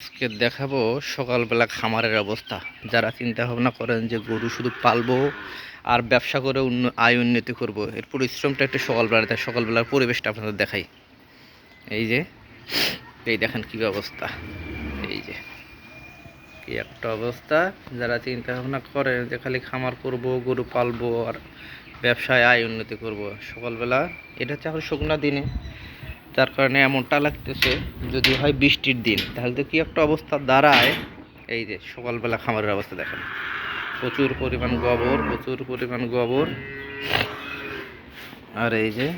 আজকে দেখাবো সকালবেলা খামারের অবস্থা। যারা চিন্তা ভাবনা করেন যে গরু শুধু পালবো আর ব্যবসা করে আয় উন্নতি করব, এর পরিশ্রমটা একটু সকালবেলাতে সকালবেলার পরিবেশটা আপনাদের দেখাই। এই যে, এই দেখেন কী অবস্থা। এই যে, কি একটা অবস্থা। যারা চিন্তা ভাবনা করেন যে খালি খামার করব, গরু পালবো আর ব্যবসায় আয় উন্নতি করব, সকালবেলা, এটা হচ্ছে এখন শুকনা দিনে। যার কারণে এমনটা লাগতেছে, যদি হয় বৃষ্টির দিন, তাহলে তো কি একটা অবস্থা দাঁড়ায়? এই যে সকালবেলা খামারের অবস্থা দেখেন। প্রচুর পরিমাণ গোবর, প্রচুর পরিমাণ গোবর। আর এই যে,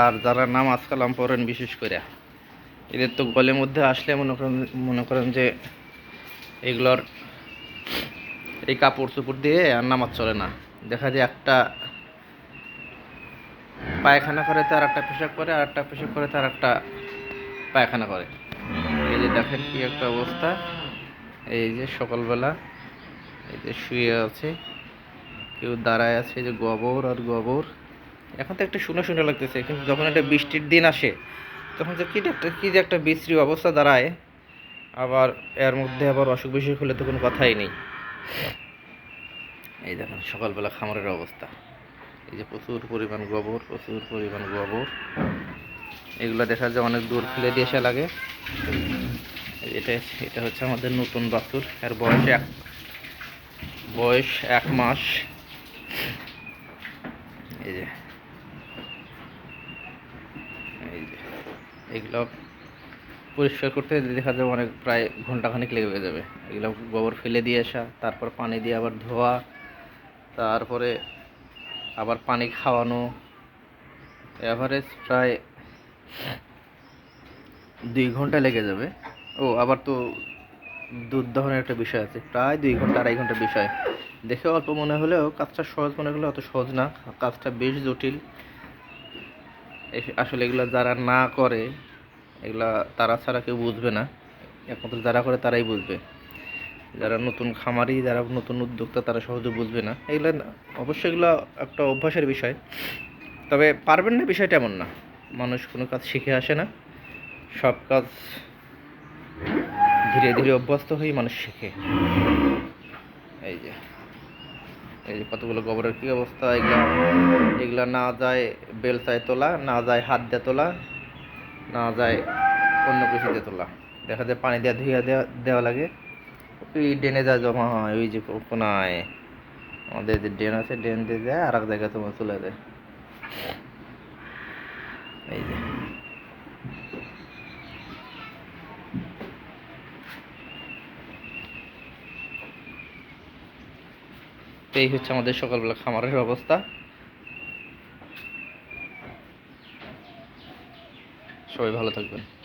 আর যারা নামাজ কালাম পড়েন বিশেষ করে, এদের তো গলের মধ্যে আসলে মনে করেন মনে করেন যে এগুলোর এই কাপড় চোপড় দিয়ে আর নামাজ চলে না। দেখা যায় একটা পায়খানা করে তার একটা পেশাব করে আর একটা পেশাব করে তার একটা পায়খানা করে। এই যে দেখেন কি একটা অবস্থা। এই যে সকালবেলা এই যে শুয়ে আছে, কেউ দাঁড়ায় আছে যে গোবর আর গোবর। এখন তো একটা শুনে শুনে লাগতেছে, কিন্তু যখন একটা বৃষ্টির দিন আসে, তখন যে কী একটা কী যে একটা বিশ্রী অবস্থা দাঁড়ায়। আবার এর মধ্যে আবার অসুখ বিসুখ হলে তো কোনো কথাই নেই। এই দেখেন সকালবেলা খামারের অবস্থা। এই যে প্রচুর পরিমাণ গোবর, প্রচুর পরিমাণ গোবর। এগুলো দেখা যায় অনেক দূর ফেলে দিয়ে আসা লাগে। এটা এটা হচ্ছে আমাদের নতুন বাছুর। এর বয়স এক বয়স এক মাস। এই যে। এই যে। এগুলো পরিষ্কার করতে দেখা যাবে অনেক প্রায় ঘন্টাখানেক লেগে যাবে। এগুলো গোবর ফেলে দিয়ে আসা, তারপর পানি দিয়ে আবার ধোয়া, তারপরে আবার পানি খাওয়ানো। অ্যাভারেজ প্রায় দুই ঘণ্টা লেগে যাবে। ও, আবার তো দুধ দহনের একটা বিষয় আছে। প্রায় দুই ঘণ্টা, আড়াই ঘণ্টার বিষয়। দেখে অল্প মনে হলেও কাজটা সহজ মনে হলেও অত সহজ না। কাজটা বেশ জটিল। আসলে এগুলো যারা না করে, এগুলা তারা ছাড়া কেউ বুঝবে না। একমাত্র যারা করে তারাই বুঝবে। যারা নতুন খামারি, যারা নতুন উদ্যোক্তা, তারা সহজে বুঝবে না। এগুলো অবশ্যই এগুলো একটা অভ্যাসের বিষয়। তবে পারবেন না বিষয়টা এমন না। মানুষ কোনো কাজ শিখে আসে না। সব কাজ ধীরে ধীরে অভ্যস্ত হয়ে মানুষ শেখে। এই যে এই যে কতগুলো গোবরের কী অবস্থা, এগুলা এগুলা না যায় বেলচায় তোলা, না যায় হাত দিয়ে তোলা, না যায় অন্য কিছু দিয়ে তোলা। দেখা যায় পানি দিয়ে ধুয়ে দেওয়া দেওয়া লাগে। ওই ড্রেনে যা জমা হয়, ওই যে কোনায়। আমাদের যে ড্রেন আছে, ড্রেন দিয়ে যায় আর এক জায়গায় তোমার চলে যায়। এই যে। এই হচ্ছে আমাদের সকালবেলা খামারের অবস্থা। সবাই ভালো থাকবেন।